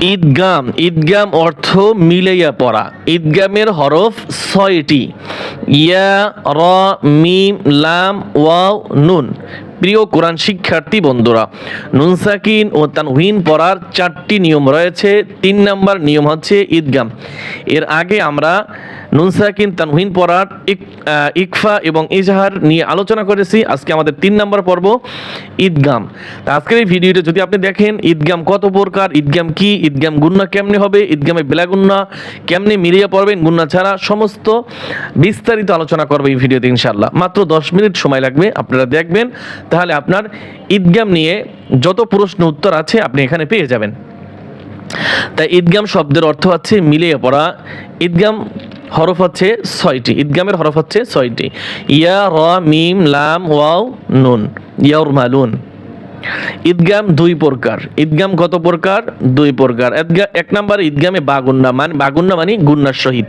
ঈদগাম ঈদগাম অর্থ মিলাইয়া পড়া। ঈদগামের হরফ ছয়টি। ইয়া, র, মিম, লাম, ওয়াও, নুন। প্রিয় কোরআন শিক্ষার্থী বন্ধুরা নুনসাকিন ও তানহুইন পড়ার চারটি নিয়ম রয়েছে। তিন নাম্বার নিয়ম হচ্ছে ঈদগাম। এর আগে আমরা নুন সাকিন তানহুইন পড়ার ইক- ইকফা এবং ইজহার নিয়ে আলোচনা করেছি। আজকে আমাদের তিন নম্বর পর্ব, ঈদগাম। তা আজকের এই ভিডিওটা যদি আপনি দেখেন, ঈদগাম কত প্রকার, ঈদগাম কি, ঈদগাম গুন্না কেমনে হবে, ঈদগামে বেলাগুন্না কেমনে মিলিয়ে পড়বেন গুন্না ছাড়া সমস্ত বিস্তারিত আলোচনা করবে এই ভিডিওতে ইনশাল্লাহ মাত্র দশ মিনিট সময় লাগবে, আপনারা দেখবেন। তাহলে আপনার ঈদগাম নিয়ে যত প্রশ্ন উত্তর আছে, আপনি এখানে পেয়ে যাবেন। তাই ঈদগাম শব্দের অর্থ হচ্ছে মিলিয়ে পড়া। ঈদগাম হরফ হচ্ছে ছয়টি, ঈদগামের হরফ হচ্ছে ছয়টি। ইয়া, র, মিম, লাম, ওয়াও, নুন ইয়াউর মালুন ঈদগাম দুই প্রকার, ঈদগাম কত প্রকার? দুই প্রকার। এক নাম্বার ঈদগামে বাগুন্না মানে বাগুন্না মানে গুন্নার সহিত।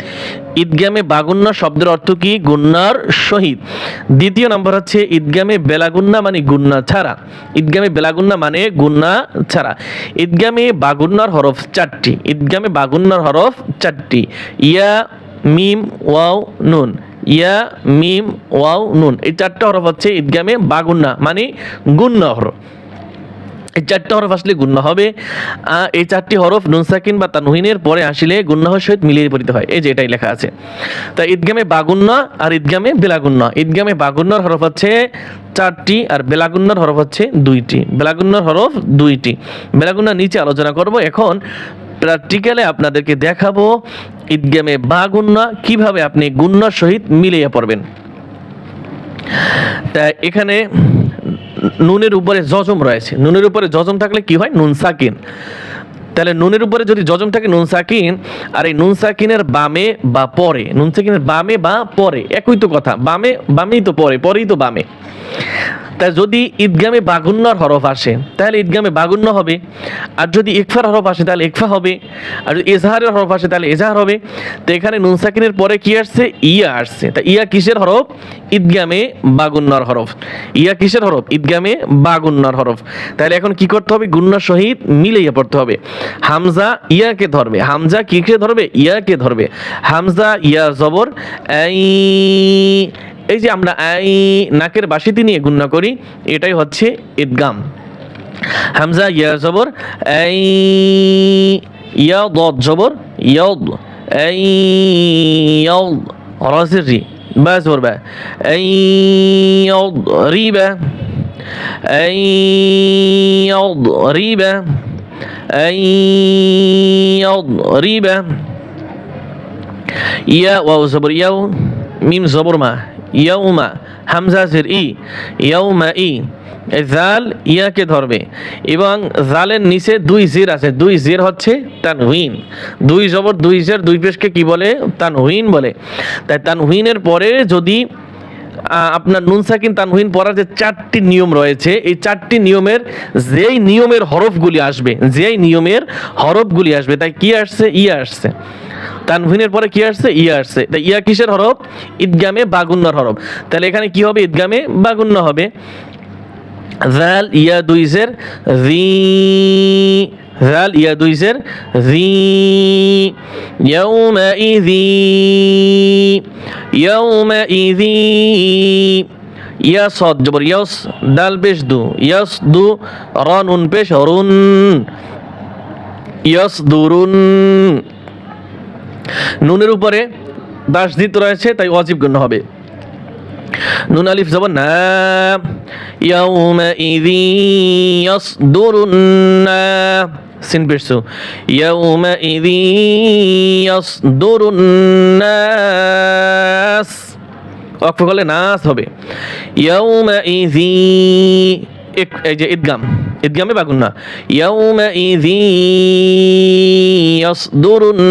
ঈদগামে বাগুন্না শব্দের অর্থ কি? গুন্নার সহিত। দ্বিতীয় নাম্বার হচ্ছে ঈদগামে বেলাগুন্না মানে গুন্না ছাড়া। ঈদগামে বেলাগুন্না মানে গুন্না ছাড়া। ঈদগামে বাগুন্নার হরফ চারটি, ঈদগামে বাগুন্নার হরফ চারটি। ইয়া মিম, ওয়াও, নুন। ইয়া, মিম, ওয়াও, নুন। এই চারটা হরফ হচ্ছে ঈদগামে বাগুন্না মানে গুন্না হরফ। এই চারটি হরফ আসলে গুণ্য হবে। এই চারটি হরফ নুন, সাকিন বা তানহুইনের পরে আসলে গুণ্যহর সহিত মিলিয়ে পড়িতে হয়। এই যে এটাই লেখা আছে। তা ঈদগামে বাগুন্না আর ঈদগামে বেলাগুন্না। ঈদগামে বাগুন্নার হরফ হচ্ছে চারটি আর বেলাগুন্নার হরফ হচ্ছে দুইটি। বেলাগুন্নার হরফ দুইটি। বেলাগুন্নার নিচে আলোচনা করব। এখন প্র্যাকটিক্যালে আপনাদেরকে দেখাবো ঈদগামে বাগুন্না কীভাবে আপনি গুন্নার সহিত মিলিয়ে পড়বেন। তা এখানে নুনের উপরে জজম রয়েছে। নুনের উপরে জজম থাকলে কি হয়? নুন সাকিন। তাহলে নুনের উপরে যদি জজম থাকে নুন সাকিন, আর এই নুন সাকিনের বামে বা পরে, নুন সাকিনের বামে বা পরে, একই তো কথা, বামে, বামেই তো পরে, পরেই তো বামে। তাই যদি ঈদগামে বাগুন্নার হরফ আসে, তাহলে ঈদগামে বাগুন্ন হবে। আর যদি ইকফার হরফ আসে, তাহলে ইকফা হবে। আর যদি এজাহারের হরফ আসে, তাহলে এজাহার হবে। তো এখানে নুনসাকিনের পরে কি আসছে? ইয়া আসছে। তা ইয়া কিসের হরফ? ঈদগামে বাগুন্নার হরফ। ইয়া কিসের হরফ? ঈদগামে বাগুন্নার হরফ। তাহলে এখন কি করতে হবে? গুন্নার সহিত মিলিয়ে পড়তে হবে। হামজা ইয়াকে ধরবে। হামজা কিকে ধরবে? ইয়াকে ধরবে। হামজা ইয়া জবর এই যে আমরা আই, নাকের বাসিতে নিয়ে গুণনা করি, এটাই হচ্ছে ঈদগাম। হামজা, ইয়া জবর এই ইয়া দদ জবর ইয়াদ এই ইয়াদ রাজের রি, বা জবর বা এই ইয়াদ রিবা রিবা এই ইয়াদ রিবা ইয়া ওয়াও জবর, ইয়াও মিম জবর মা ইয়াউমা, হামজা জের ই, ইয়াউমা ই জাল ইয়াকে ধরবে। এবং জালের নিচে দুই জির আছে। দুই জির হচ্ছে তানহুইন দুই জবর, দুই জের, দুই পেশকে কি বলে? তানহুইন বলে। তাই তানহুইনের পরে যদি আপনার নুন সাকিন তানহুইন পড়ার যে চারটি নিয়ম রয়েছে, এই চারটি নিয়মের যেই নিয়মের হরফগুলি আসবে, যেই নিয়মের হরফগুলি আসবে, তাই কি আসছে? ই আসছে। তানভিনের পরে কি আসছে? ইয়া আসছে। ইয়া কিসের হরফ? ঈদগামে বাগুন্নার হরফ। তাহলে এখানে কি হবে? ঈদগামে বাগুন্ন হবে। জাল ইয়া দুইজের রি জাল ইয়া দুইজের রি ইয়াউমাইযি ইয়াউমাইযি ইয়া সদ জবর, ইয়াস, দাল পেশ দু, ইয়াস দু, র নুন পেশ রুন ইয়াস দুরুন নুনের উপরে দাস দিত রয়েছে, তাই অজীব গণ্য হবে। নুন আলিফ জবর না। পেশসু ইয়াউমাইযি ইয়াসদুরুন নাস অক্ষ করলে নাস হবে। ইয়াউমাইযি এক- এই যে ঈদগাম। ঈদগামে বাগুন না। ইয়াউমাইযি ইয়াসদুরুন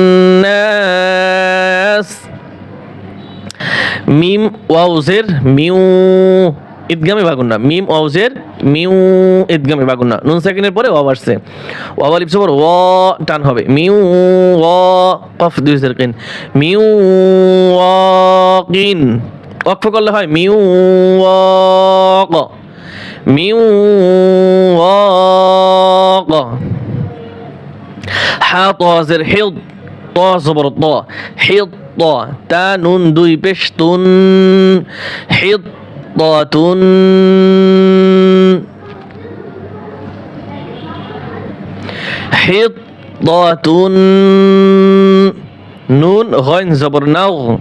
নাস মিম ওয়াউজের মিউ ঈদগামে বাগুন না। মিম ওয়াউজের মিউ ঈদগামে বাগুন না। নুন সেকেন্ডের পরে ওয়াও আসছে। ওয়াও আলিফ সবর ও টান হবে। মিউ ও কফ দুই সেকেন্ড। মিউ ওয়াকিন অক্ষ করলে হয় মিউ ওয়াক হা তজের হেউ ত জবর ত। হেউ ত, তা, নুন, দুই, পেশ, তুন। হেউ তুন। হিত্তাতুন নুন গইন জবর, নাও।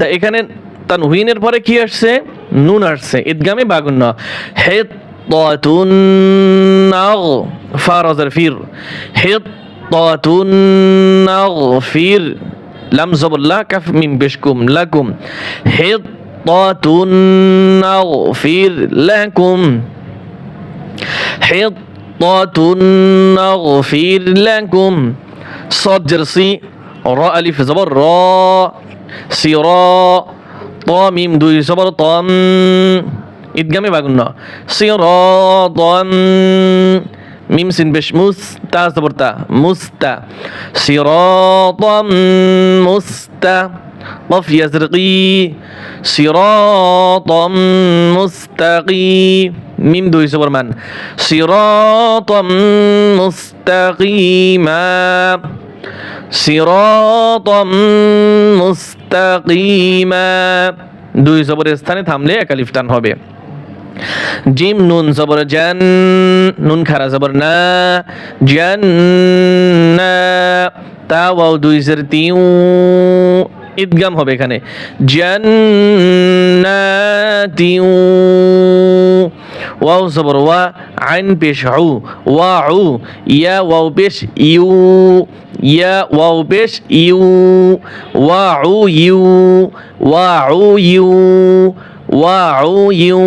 তা এখানে তানহুইনের পরে কি আসছে? নুন আসছে ইদগামে বাগুন না হিত্তাতুন নাও ফারাজার ফির হিত্তাতুন নাও ফির লাম জবর লা কাফ মিম বেশকুম লাকুম হিত্তাতুন নাও ফির লাকুম حطة نغفر لكم صاد جرسي راء ألف زبر راء سراء طا ميم دوي زبر طم إدغامي باغنا صراطا ميم سين بش مس تا زبر تا مستا صراطا مستا قف يزرقي صراطا مستقيم মিম দুই সবর মান সিরাতাম মুস্তাকিমা দুই সবরের স্থানে থামলে একালিফ টান হবে। জিম, নুন জবর জান, নুন খারা জবর না, জান না। তা, ওয়াও, দুই জের তিউ, ঈদগাম হবে এখানে। জান্নাতিউ ওয়াও জবর ওয়া আইন পেশ আউ ওয়া আউ ইয়া ওয়াও পেশ ইউ ইয়া ওয়াও পেশ ইউ ওয়া আউ ইউ ওয়া আউ ইউ ওয়া আউ ইউ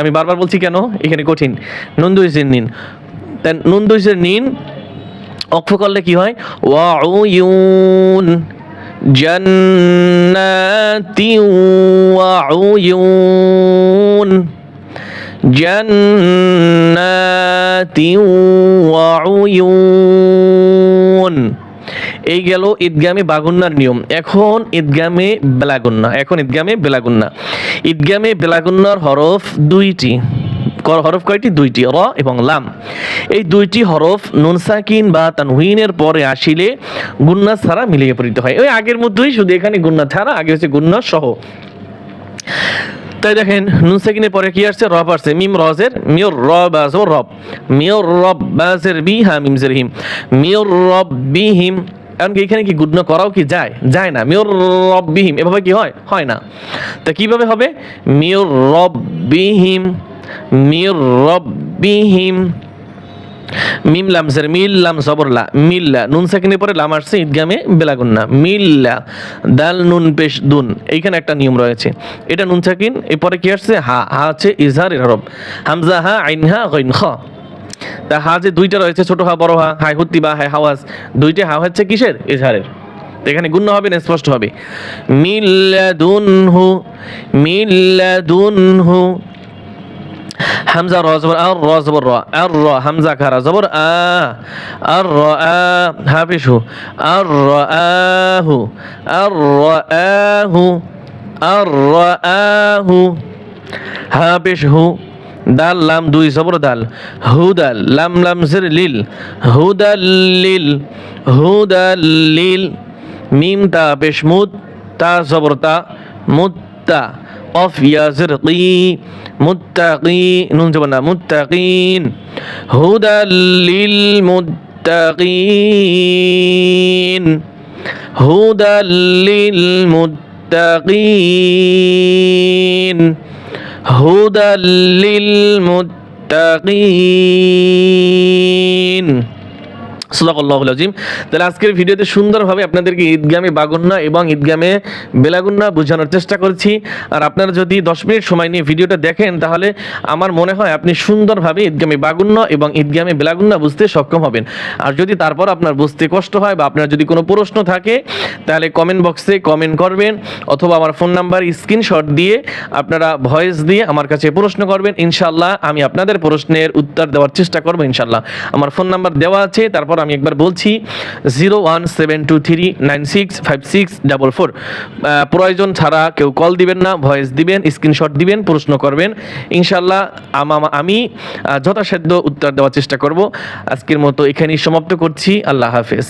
আমি বারবার বলছি কেন এখানে কঠিন নুন দুইসের নিন তাই নুন দুইসের নিন অক্ষ করলে কি হয় ওয়া আউ ইউন جنات وعيون جنات وعيون এই গেল ঈদগামে বাগুন্নার নিয়ম এখন ঈদগামে বেলাগুন্না এখন ঈদগামে বেলাগুন্না ঈদগামে বেলাগুন্নার হরফ দুইটি ক- হরফ কয়টি দুইটি র এবং লাম এই দুইটি হরফ নুন সাকিন বা তানহুইনের পরে আসিলে গুন্না ছাড়া মিলিয়ে পরিত হয় ওই আগের মধ্যেই শুধু এখানে গুন্না ছাড়া আগে হচ্ছে গুন্না সহ তাই দেখেন, নুন সেকিনের পরে কি আসছে? রব আসছে। মিম রজের মিওর রব আস রব। মিওর রব বাসের বি হা মিম জের হিম। মিওর রব বি হিম এমনকি এখানে কি গুণ করাও কি যায়? যায় না। মিওর রব বিহিম, এভাবে কি হয়? হয় না। তা কীভাবে হবে? মিওর রব বিহিম মিওর রব বিহিম মিম লাম স্যার মিল লাম সবরলা মিল্লা নুন সেকেন্ডের পরে লাম আসছে ইদগামে ঈদগামে বেলাগুন্না মিল্লা দাল নুন পেশ দুন। এইখানে একটা নিয়ম রয়েছে। এটা নুন সাকিন এরপরে কি আসছে? হা হা আছে ইজহার হরব হামজা হা, আইন হা, গইন খ। তা হা যে দুইটা রয়েছে, ছোট হা, বড় হা, হাই হুত্তি বা হাই হাওয়াজ, দুইটা হা হচ্ছে কিসের? ইজহারের এখানে গুণ্য হবে না, স্পষ্ট হবে। মিল্লাদুনহু মিল্লাদুনহু হামজা র, জবর আর র, জবর র আর র, হামজা খারা জবর আ আর র, আ, হাফিস আর র আহু আর র আহু আর র আহু হাফিস দাল, লাম, দুই, জবর, দাল হুদাল লাম লাম, জের, লিল হুদাল লিল হুদাল লিল, মিম, তা, পেশ মুদ তা, জবর, তা মুত্তা অফ ইয়াজের কি মুত্তাকি নুন জবর না মুত্তাকিন হুদাল লিল মুত্তাকিন হুদাল লিল মুত্তাকিন হুদাল লিল মুত্তাকিন সদাকল্লাহুল আজিম তাহলে আজকের ভিডিওতে সুন্দরভাবে আপনাদেরকে ঈদগামে বাগুন্না এবং ঈদগামে বেলাগুন্না বোঝানোর চেষ্টা করেছি। আর আপনারা যদি দশ মিনিট সময় নিয়ে ভিডিওটা দেখেন, তাহলে আমার মনে হয় আপনি সুন্দরভাবে ঈদগামে বাগুন্না এবং ঈদগামে বেলাগুন্না বুঝতে সক্ষম হবেন। আর যদি তারপর আপনার বুঝতে কষ্ট হয় বা আপনার যদি কোনো প্রশ্ন থাকে, তাহলে কমেন্ট বক্সে কমেন্ট করবেন অথবা আমার ফোন নাম্বার স্ক্রিনশট দিয়ে আপনারা ভয়েস দিয়ে আমার কাছে প্রশ্ন করবেন। ইনশাল্লাহ আমি আপনাদের প্রশ্নের উত্তর দেওয়ার চেষ্টা করব ইনশাল্লাহ আমার ফোন নাম্বার দেওয়া আছে, তারপর আমি একবার বলছি zero one seven two three nine six five six double four প্রয়োজন ছাড়া কেউ কল দিবেন না ভয়েস দিবেন স্ক্রিনশট দিবেন, প্রশ্ন করবেন। ইনশাল্লাহ আমা- যথাসাধ্য উত্তর দেওয়ার চেষ্টা করব। আজকের মতো এখানেই সমাপ্ত করছি। আল্লাহ হাফেজ।